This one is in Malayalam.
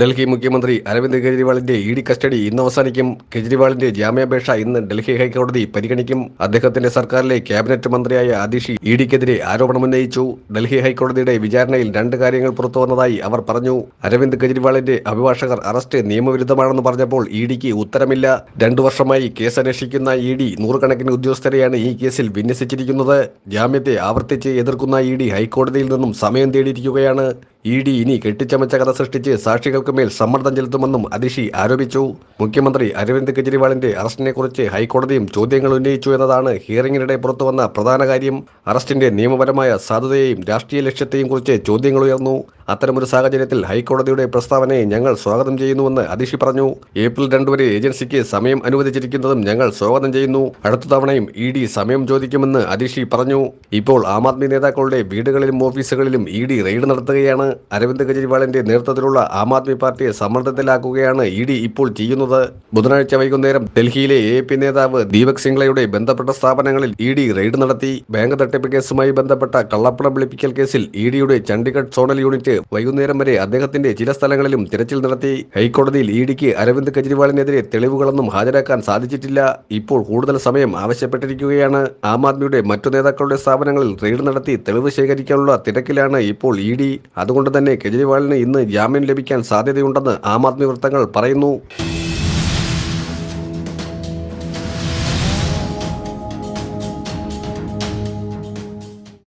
ഡൽഹി മുഖ്യമന്ത്രി അരവിന്ദ് കെജ്രിവാളിന്റെ ഇ ഡി കസ്റ്റഡി ഇന്ന് അവസാനിക്കും. കെജ്രിവാളിന്റെ ജാമ്യാപേക്ഷ ഇന്ന് ഡൽഹി ഹൈക്കോടതി പരിഗണിക്കും. അദ്ദേഹത്തിന്റെ സർക്കാരിലെ ക്യാബിനറ്റ് മന്ത്രിയായ അതിഷി ഇ ഡിക്കെതിരെ ആരോപണമുന്നയിച്ചു ഡൽഹി ഹൈക്കോടതിയുടെ വിചാരണയിൽ രണ്ട് കാര്യങ്ങൾ പുറത്തുവന്നതായി അവർ പറഞ്ഞു. അരവിന്ദ് കെജ്രിവാളിന്റെ അഭിഭാഷകർ അറസ്റ്റ് നിയമവിരുദ്ധമാണെന്ന് പറഞ്ഞപ്പോൾ ഇ ഡിക്ക് ഉത്തരമില്ല. രണ്ടു വർഷമായി കേസ് അന്വേഷിക്കുന്ന ഇ ഡി നൂറുകണക്കിന് ഉദ്യോഗസ്ഥരെയാണ് ഈ കേസിൽ വിന്യസിച്ചിരിക്കുന്നത്. ജാമ്യത്തെ ആവർത്തിച്ച് എതിർക്കുന്ന ഇ ഡി ഹൈക്കോടതിയിൽ നിന്നും സമയം തേടിയിരിക്കുകയാണ്. ഇ ഡി ഇനി കെട്ടിച്ചമച്ച കഥ സൃഷ്ടിച്ച് സാക്ഷികൾക്ക് മേൽ സമ്മർദ്ദം ചെലുത്തുമെന്നും അതിഷി ആരോപിച്ചു. മുഖ്യമന്ത്രി അരവിന്ദ് കെജ്രിവാളിന്റെ അറസ്റ്റിനെക്കുറിച്ച് ഹൈക്കോടതിയും ചോദ്യങ്ങൾ ഉന്നയിച്ചു എന്നതാണ് ഹിയറിംഗിനിടെ പുറത്തുവന്ന പ്രധാന കാര്യം. അറസ്റ്റിന്റെ നിയമപരമായ സാധുതയെയും രാഷ്ട്രീയ ലക്ഷ്യത്തെയും കുറിച്ച് ചോദ്യങ്ങൾ ഉയർന്നു. അത്തരമൊരു സാഹചര്യത്തിൽ ഹൈക്കോടതിയുടെ പ്രസ്താവനയെ ഞങ്ങൾ സ്വാഗതം ചെയ്യുന്നുവെന്ന് അതിഷി പറഞ്ഞു. ഏപ്രിൽ രണ്ട് വരെ ഏജൻസിക്ക് സമയം അനുവദിച്ചിരിക്കുന്നതും ഞങ്ങൾ സ്വാഗതം ചെയ്യുന്നു. അടുത്ത തവണയും ഇ ഡി സമയം ചോദിക്കുമെന്ന് അതിഷി പറഞ്ഞു. ഇപ്പോൾ ആം ആദ്മി നേതാക്കളുടെ വീടുകളിലും ഓഫീസുകളിലും ഇ ഡി റെയ്ഡ് നടത്തുകയാണ്. അരവിന്ദ് കെജ്രിവാളിന്റെ നേതൃത്വത്തിലുള്ള ആം ആദ്മി പാർട്ടിയെ സമ്മർദ്ദത്തിലാക്കുകയാണ് ഇ ഡി ഇപ്പോൾ ചെയ്യുന്നത്. ബുധനാഴ്ച വൈകുന്നേരം ഡൽഹിയിലെ എ പി നേതാവ് ദീപക് സിംഗ്ലയുടെ ബന്ധപ്പെട്ട സ്ഥാപനങ്ങളിൽ ഇ ഡി റെയ്ഡ് നടത്തി. ബാങ്ക് തട്ടിപ്പ് കേസുമായി ബന്ധപ്പെട്ട കള്ളപ്പണം വെളുപ്പിക്കൽ കേസിൽ ഇ ഡിയുടെ ചണ്ഡീഗഡ് സോണൽ യൂണിറ്റ് വൈകുന്നേരം വരെ അദ്ദേഹത്തിന്റെ ചില സ്ഥലങ്ങളിലും തിരച്ചിൽ നടത്തി ഹൈക്കോടതിയിൽ ഇ ഡിക്ക് അരവിന്ദ് കെജ്രിവാളിനെതിരെ തെളിവുകളൊന്നും ഹാജരാക്കാൻ സാധിച്ചിട്ടില്ല. ഇപ്പോൾ കൂടുതൽ സമയം ആവശ്യപ്പെട്ടിരിക്കുകയാണ്. ആം ആദ്മിയുടെ മറ്റു നേതാക്കളുടെ സ്ഥാപനങ്ങളിൽ റെയ്ഡ് നടത്തി തെളിവ് ശേഖരിക്കാനുള്ള തിരക്കിലാണ് ഇപ്പോൾ ഇ ഡി. അതുകൊണ്ട് തന്നെ കെജ്രിവാളിന് ഇന്ന് ജാമ്യം ലഭിക്കാൻ സാധ്യതയുണ്ടെന്ന് ആം ആദ്മി വൃത്തങ്ങൾ പറയുന്നു.